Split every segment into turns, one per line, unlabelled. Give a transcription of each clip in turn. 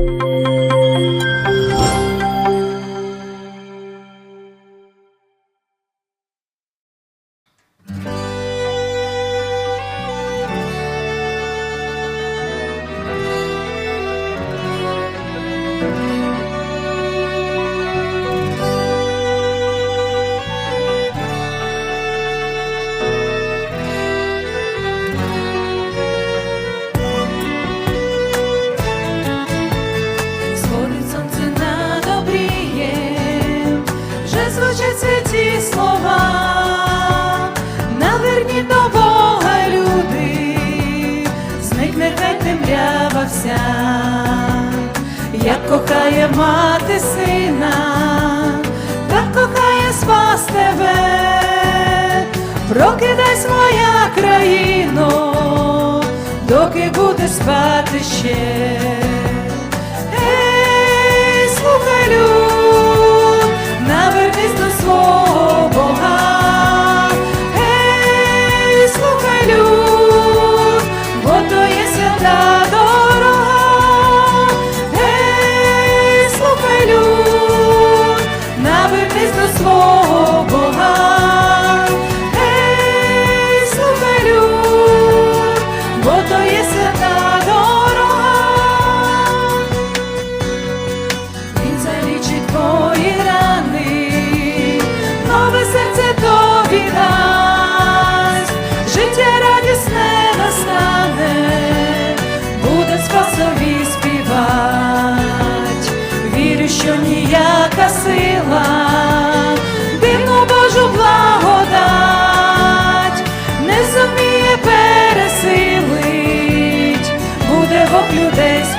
Thank you. кохає мати сина, так кохає спас тебе, прокидайся, моя країно, доки буде спати ще.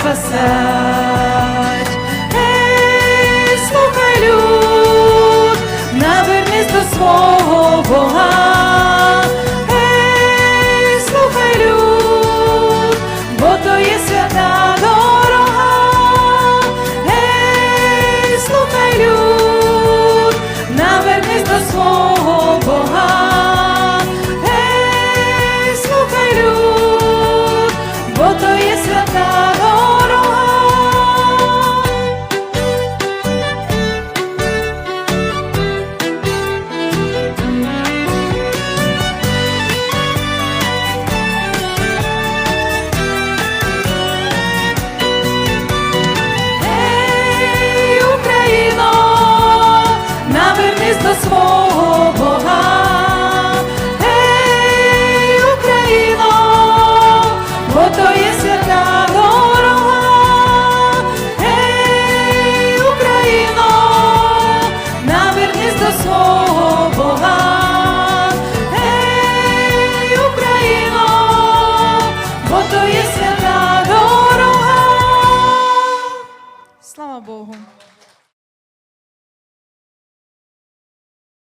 спасать. Ей, слухай люд, навернись до свого.